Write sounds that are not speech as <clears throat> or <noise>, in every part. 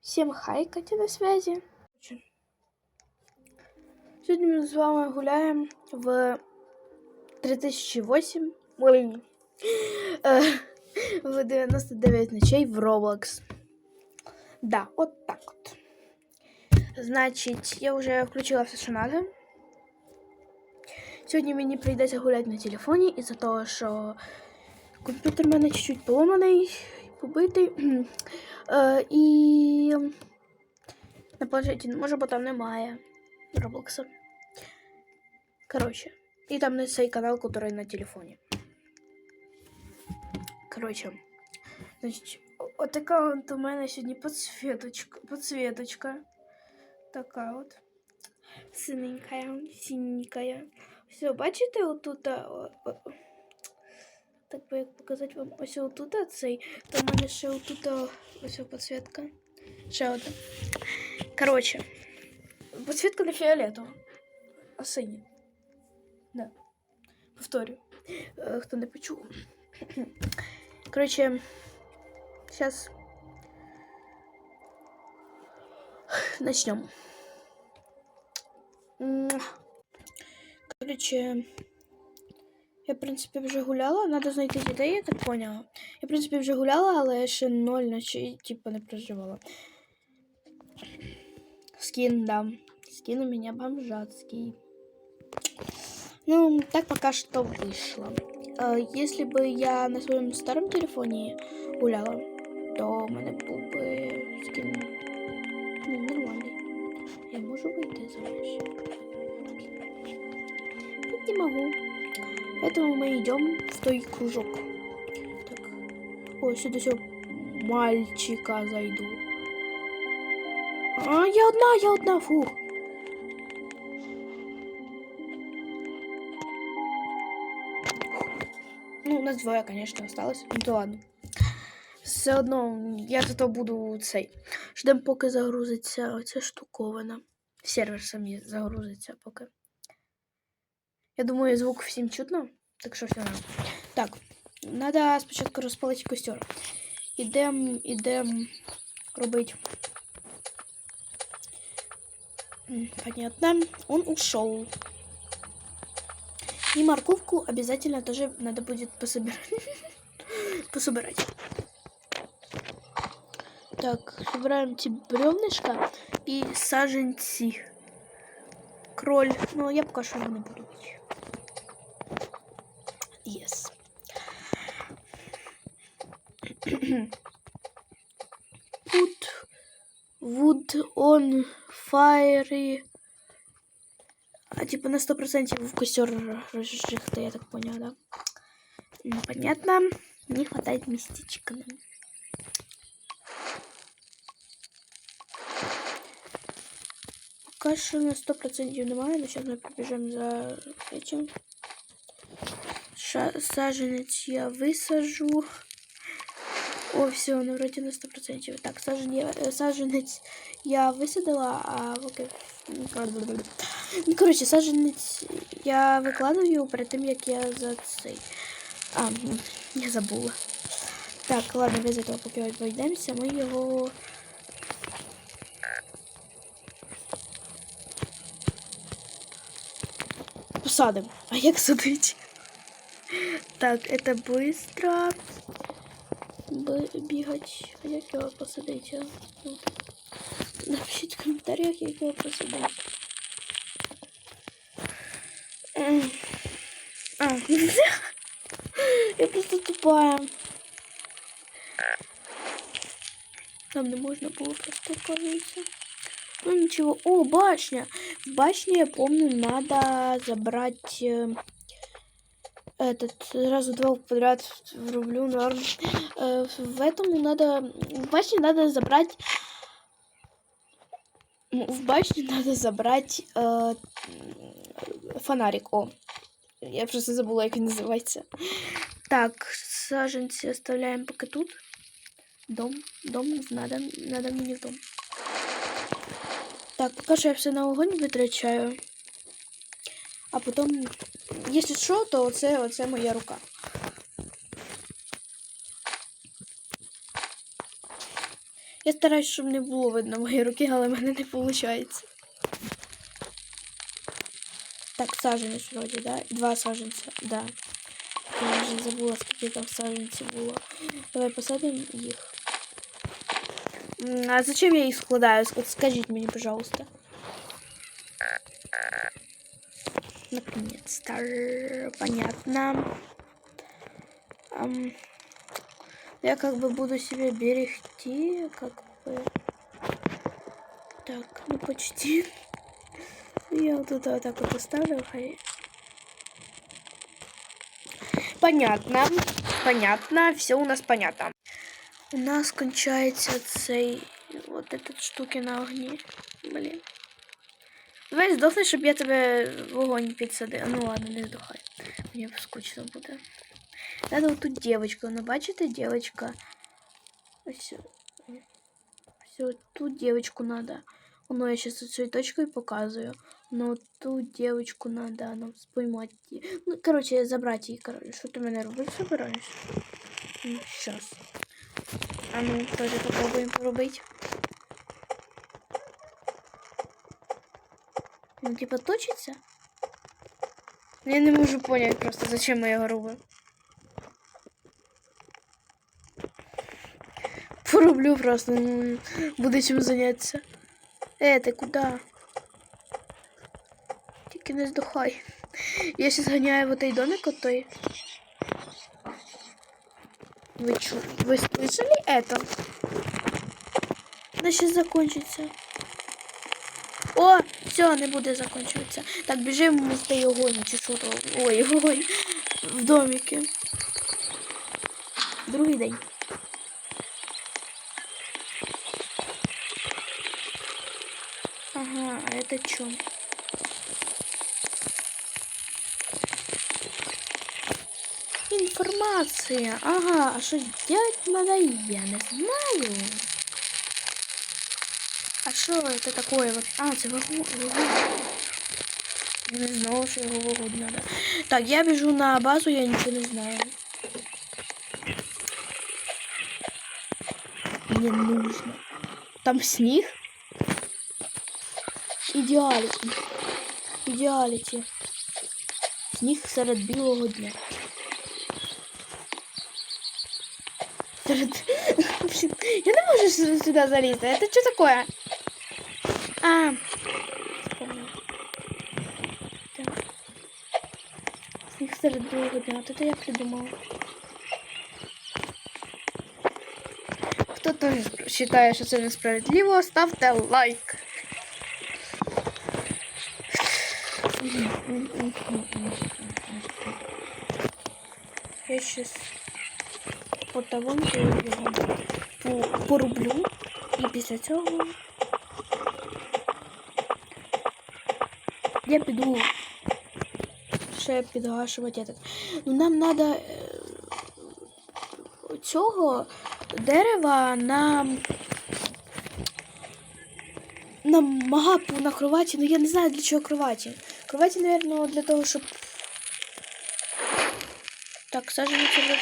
Всем хай, Катя на связи. Сьогодні ми з вами гуляємо в 3008. Ой, е, в 99 ночей в Roblox. Да, от так от. Значить, я вже включила все, що надо. Сьогодні мені прийдеться гуляти на телефоні із-за того, що комп'ютер в мене чуть-чуть поломаний, побитий. <clears throat> Е, і на планшеті не можу, бо там немає Роблокса. Коротше. І там не цей канал, який на телефоні. Коротше. Значить, о- отака от у мене сьогодні подсвіточка. подсвіточка. Така от. Синенькая, синенькая. Все, бачите, отут. а, о- о- Так би як показати вам ось отут а, цей. То в мене ще отут а, ось о підсвітка. Ще одна. Коротше. Підсвітка не фіолетова, а синя. Да. Повторю. Е, Хто не почув. Коротше, зараз начнем. Коротше, я, в принципі, вже гуляла. Надо знайти дітей, я так поняла. Я, в принципі, вже гуляла, але ще ноль ночей, типу, не проживала. Скин, да. Скин у меня бомжатский. Ну, так пока что вышло. Э, Если бы я на своем старом телефоне гуляла, то у мене був би скин ну, нормальний. Я можу вийти замуж. Тут не могу. Поэтому мы идем в той кружок. Так. Ой, сюда все мальчика зайду. А, я одна, я одна, фу. Ну, у нас двоє, конечно, осталось. Ну то ладно. Все одно, я зато буду цей. Ждем, поки загрузиться оця штуковина. Сервер самі загрузиться поки. Я думаю, звук всім чутно. Так що все нормально. Так, треба спочатку розпалити костер. Ідем, ідем робити. М, Понятно. Он ушел. И морковку обязательно тоже надо будет пособирать. <laughs> Пособирать. Так, собираем эти бревнышко и саженцы. Кроль. Ну, я пока что не буду wood on fire. А типа на сто процентов костер разжигта, я так поняла, да? Ну, понятно. Не хватает местечка нам. Пока на сто процентов немає, но сейчас мы побежим за этим. Саженец я высажу. О, все, ну вроде на сто процентов. Так, сажен я, э, саженец я высадила, а. Ну, коротше, саженець я викладаю перед тим, як я за цей. А, я забула. Так, ладно, без этого поки обійдемося, ми його. Посадимо. А як садить? <laughs> Так, это быстро. Б бігать. А як його посадити? а? Ну, Напишіть в коментарях, як його посадити. М. А, <laughs> я просто тупая. Там не можно было просто кажется. Ну ничего. О, башня. В башне, я помню, надо забрать э, этот сразу два подряд врублю норм. Э, в этом надо в башне надо забрать м, в башне надо забрать э, фонарик. О, я просто забула, як він називається. Так, саженці оставляємо поки тут. Дом, дом, надо, надо мені в дом. Так, поки що я все на огонь витрачаю. А потім, якщо що, то оце, оце моя рука. Я стараюсь, щоб не було видно мої руки, але в мене не виходить. Так, саженець вроді, да? Два саженця, да. Я вже забула, скільки там саженців було. Давай посадимо їх. М, А зачем я їх складаю? Ск- Скажіть мені, пожалуйста. Наконец-то. Понятно. Ам, я как бы буду себя берегти, как бы. Так, ну почти. <laughs> Я вот это вот так вот оставлю. хай. Понятно. Понятно. Все у нас понятно. У нас кончається цей вот этот штуки на огні. Блін. Давай здохни, щоб я тебе в вогонь підсадив. Ну ладно, не здохай. Мені скучно буде. Надо вот тут девочку. Ну, бачите, девочка. Все. Все, тут девочку надо. Ну, я сейчас цветочкой показываю. Но тут девочку надо нам споймать. Ну, короче, забрать її. Короче, що ти мене робити собираєш? Ну, сейчас. А ну, тоже попробуем поробити. Ну, типа, точиться? Я не можу понять просто, зачем я його робив. Пороблю просто, ну, буде чим зайнятися. Е, ти куди? Тільки не здохай. Я сейчас гоняю в той домик от той. Вы чё, вы слышали это? Она сейчас закончится. О, все, не буде закінчуватися. Так, біжимо в той огонь, чи що то. Ой, огонь. <laughs> В домике. Другий день. Ага, а это что? Информация. Ага, а что делать надо, я не знаю. А что это такое? Вот? А, це вогонь. Я не знала, що його вогонь надо. Так, я біжу на базу, я нічого не знаю. Мне нужно. Там сніг? Ідеаліті. Ідеаліті. Сніг серед білого дня. Серед... <laughs> Блин, Я не можу сю- сюда залезть. Это что такое? А, вспомнил. Так. Сніг серед білого дня. Вот это я придумала. Хто теж вважає, що це несправедливо, ставте лайк. Я сейчас по талонку по- порублю. І після цього я піду ще підгашувати этот. Ну нам треба цього дерева на на магапу на кроваті. Ну я не знаю для чого кроваті. Кроваті, мабуть, для того, щоб. Так, саженці вже.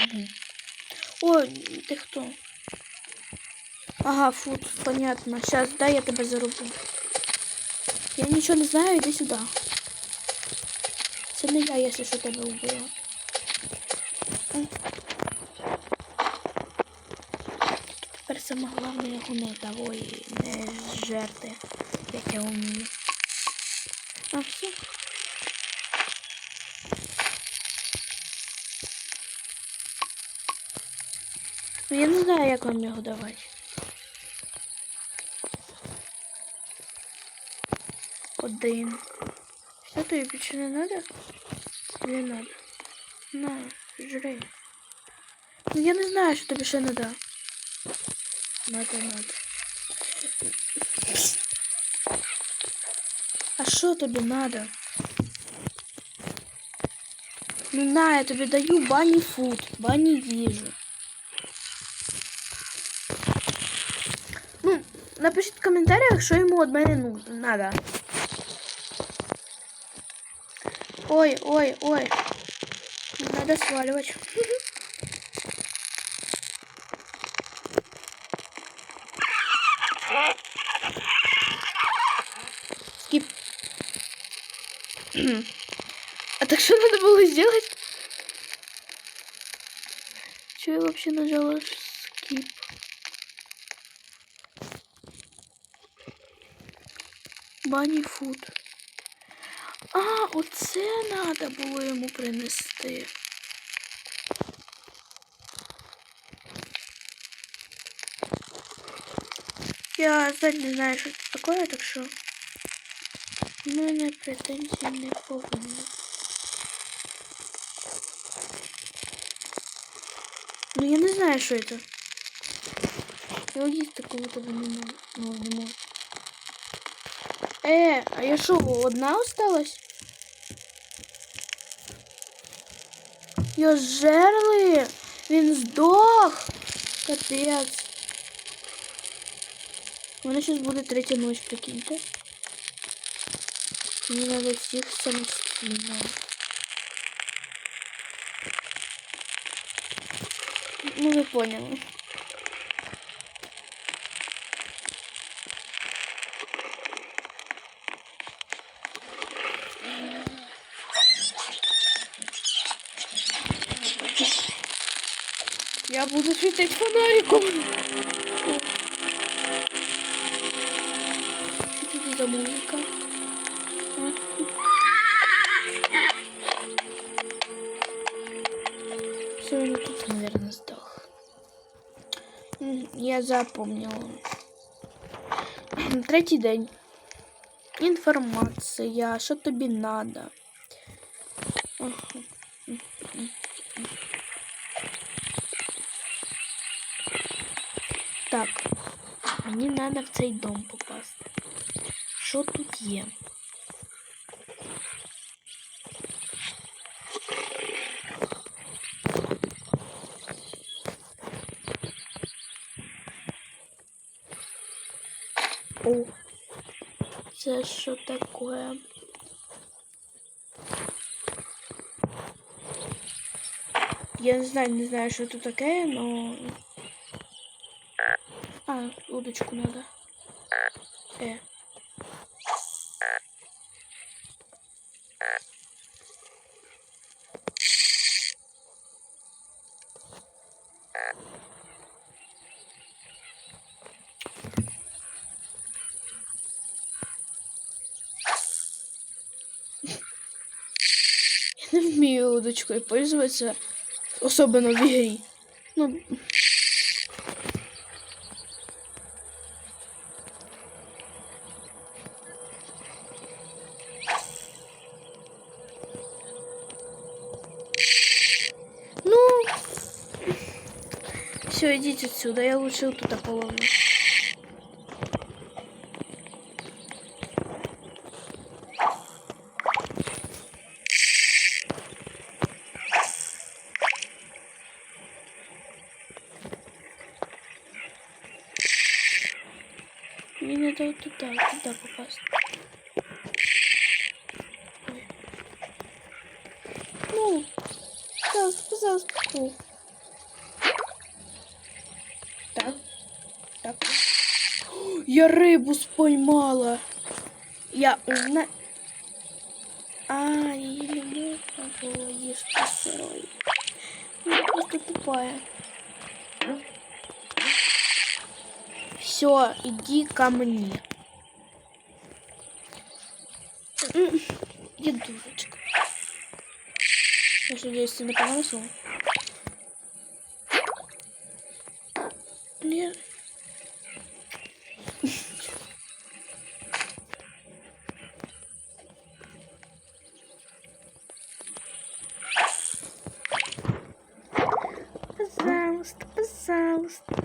Мгм. Ой, ти хто? Ага, фут, понятно. Сейчас, дай я тебе зарублю. Я нічого не знаю, іди сюди. Це не я, якщо що тебе вбила. Його не того і не жерти, як я вмію. А все. Ну я не знаю, як вам його давати. Один. Все, тобі більше не надо? Не надо. На, жри. Ну я не знаю, що тобі ще надо. Надо, надо. А що тобі надо? Ну на, я тобі даю бані фуд, бані їжу. Ну, напишіть в коментарях, що йому від мене ну, надо. Ой, ой, ой. Не надо сваливать. <laughs> А так что надо было сделать? Что я вообще нажала скип? Бані фуд. А, оце треба було йому принести. Я кстати, не знаю, що це таке, так що в мене претензій не повинно. Ну я не знаю, що це. Я їсти такого не можу. Ну, не можу. Е, а я що, одна осталась? Я жерли! Він здох! Капець. У мене зараз буде третя ночь, прикиньте. Мені треба всіх самостійно. Ну, ви поняли. Я буду светить фонариком. Что это за музыка? Я запомнила. <clears throat> Третій день. Інформація, що тобі надо. Ага. Так, мені треба в цей дом попасти. Що тут є? О, це що таке? Я не знаю, не знаю, що тут таке, но... А, удочку надо. Э. Я удочкою пользоваться, особенно в игре. Ну, Ну, все, идите отсюда, я лучше вот туда половлю. Мне надо вот туда, туда попасть. Ой. Ну, пожалуйста, пожалуйста. О. Так, так. Я рыбу споймала. Я узна... А, не можно было есть сырой. Я просто тупая. Все, иди ко мне. М, Я дурочка. Я же надеюсь, ты не понравился? Нет. Пожалуйста, пожалуйста.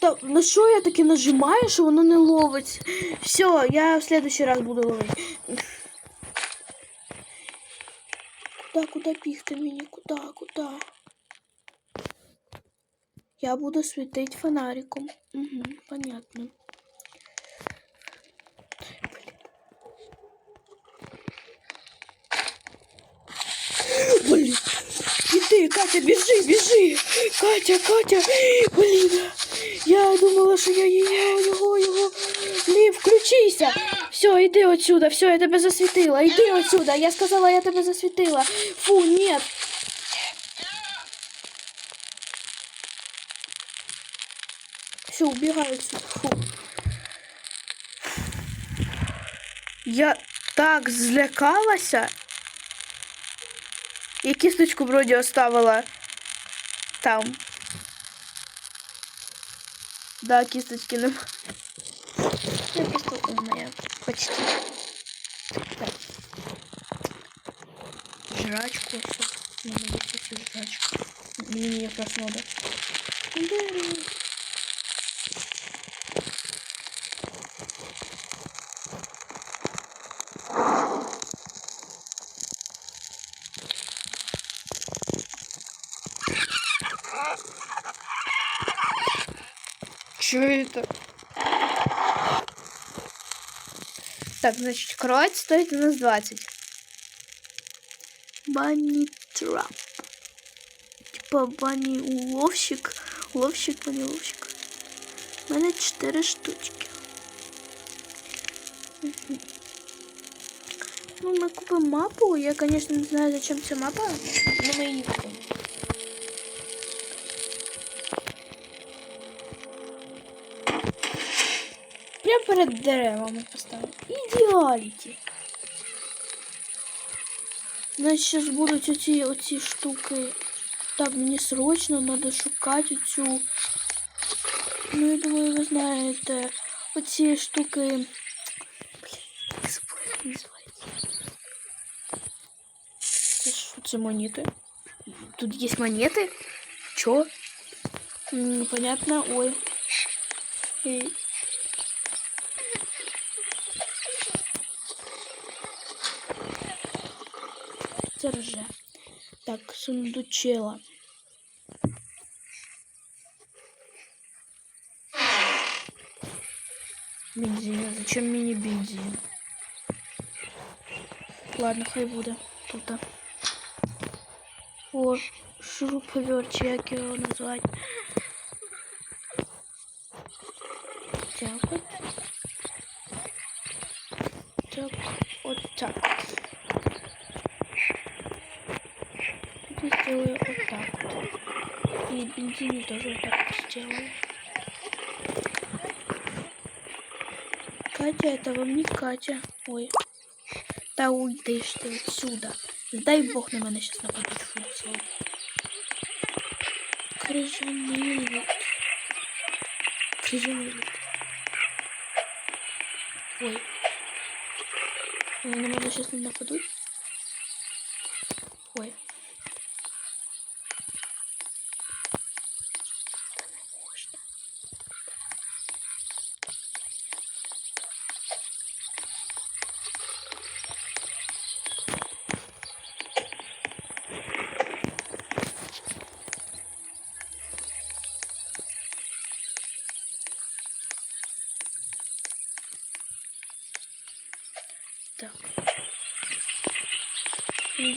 Та, на що я таки нажимаю, що воно не ловить? Все, я в следующий раз буду ловити. Куда, куда бігти мені? Куда, куда? Я буду світити фонариком. Угу, понятно. Блін. Іди Катя, біжи, біжи! Катя, Катя! Блін! Я думала, що я його, його, його. Блін, включися! Все, йди отсюда, все, я тебе засвітила. Йди отсюда. Я сказала, я тебе засвітила. Фу, нет. Все, убегаю отсюда. Фу. Я так злякалася. Я кісточку вроді оставила там. Да, кисточки нема. Я просто умная. Почти. Так. Жрачку. Надо жрачку. Мне якраз надо. Чё это? Так, значит, кровать стоит у нас 20. Банни трап. Типа банни уловщик. Уловщик, банни уловщик. У мене 4 штучки. Ну, ми купимо мапу. Я, конечно, не знаю, зачем ця мапа, но її купимо. Прям перед деревами поставив. Ідеаліті. Значить, зараз будуть оці, оці штуки. Так, мені срочно треба шукати цю. Ну, я думаю, ви знаєте, оці штуки. Блін, я забула, як вони називаються. Це що, це монети? Тут є монети? Чо? М, Непонятно. Ой. І- Це. Так, сундучила. Бензин. Зачем мені бензин? Ладно, хай буде тут. О, шуруповерт, як його назвати. Так от. Так, от так. Тут сделаю вот так вот И бензине тоже вот так вот сделаю. Катя, это вам не Катя. Ой. Да уйдешь ты отсюда. Дай бог на мене сейчас нападуть функцію. Крижаний лід. Крижаний лід. Ой. Вони на мене сейчас не нападуть.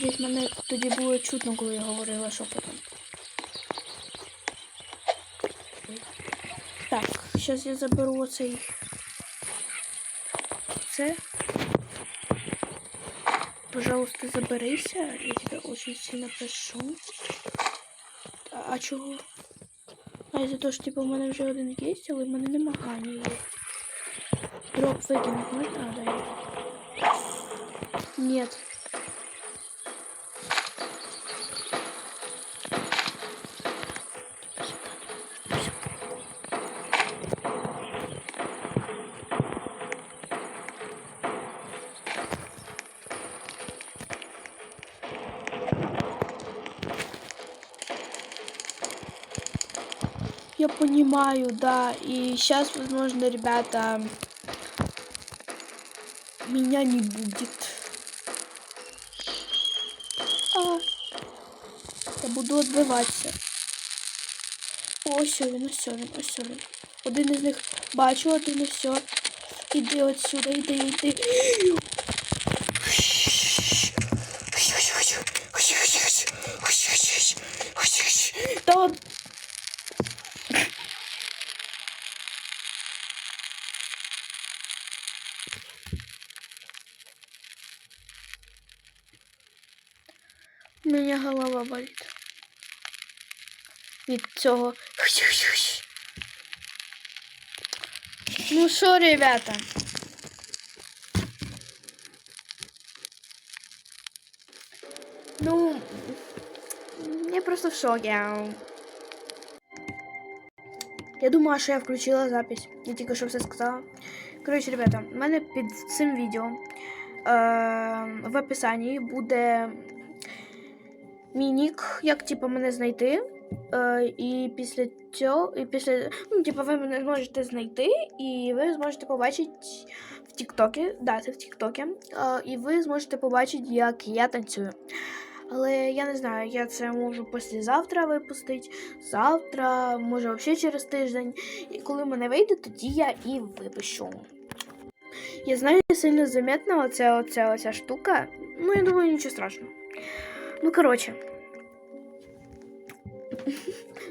Надіюсь, мене тоді було чутно, коли я говорила шепотом. Так, зараз я заберу оцей. Це. Пожалуйста, заберися. Я тебе очень сильно прошу. А, а чого? А за те, що типу, в мене вже один є, але в мене нема гані. Дроп викинути можна? А, да. Нет. понимаю, да. И сейчас, возможно, ребята, меня не будет. А, я буду відбиватися. О, ось він, ось він, ось він. Один із них бачу, один ось. Іди отсюда, іди, іди. Цього. Ну що, ребята? Ну, я просто в шоке. Я думала, що я включила запись. Я тільки що все сказала. Коротше, ребята, в мене під цим відео е, в описанні буде мій нік, як типу, мене знайти. Е, і після цього, і після, ну, типу, ви мене зможете знайти, і ви зможете побачити в Тіктокі, да, це в Тіктокі, е, і ви зможете побачити, як я танцюю. Але я не знаю, я це можу післязавтра випустити, завтра, може взагалі через тиждень. І коли мене вийде, тоді я і випущу. Я знаю, сильно заметна оця, оця, оця штука. Ну, я думаю, нічого страшного. Ну, коротше.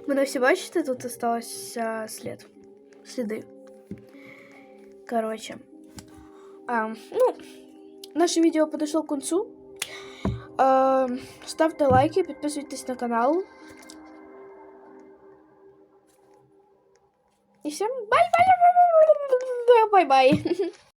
Мене всі бачите, тут осталося слід. Сліди. Коротше. А, ну, наше відео подошло к концу. А, ставте лайки, підписуйтесь на канал. І всім бай-бай! Бай-бай! <laughs>